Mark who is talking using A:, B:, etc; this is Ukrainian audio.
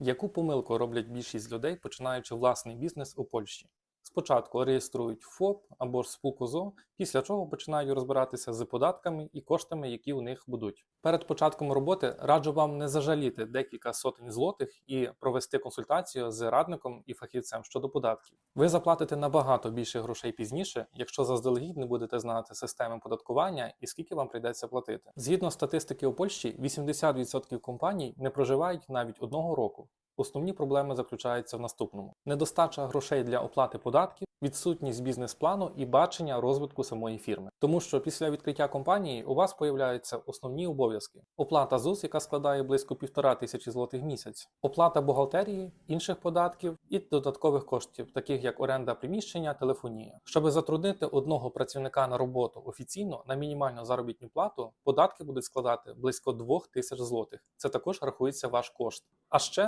A: Яку помилку роблять більшість людей, починаючи власний бізнес у Польщі? Спочатку реєструють ФОП або ж спілку ЗО, після чого починають розбиратися з податками і коштами, які у них будуть. Перед початком роботи раджу вам не зажаліти декілька сотень злотих і провести консультацію з радником і фахівцем щодо податків. Ви заплатите набагато більше грошей пізніше, якщо заздалегідь не будете знати системи податкування і скільки вам прийдеться платити. Згідно статистики у Польщі, 80% компаній не проживають навіть одного року. Основні проблеми заключаються в наступному: недостача грошей для оплати податків, відсутність бізнес-плану і бачення розвитку самої фірми. Тому що після відкриття компанії у вас появляються основні обов'язки: оплата ЗУС, яка складає близько півтора тисячі злотих місяць, оплата бухгалтерії, інших податків і додаткових коштів, таких як оренда приміщення, телефонія. Щоб затруднити одного працівника на роботу офіційно на мінімальну заробітну плату, податки будуть складати близько 2 тисяч злотих. Це також рахується ваш кошт. А ще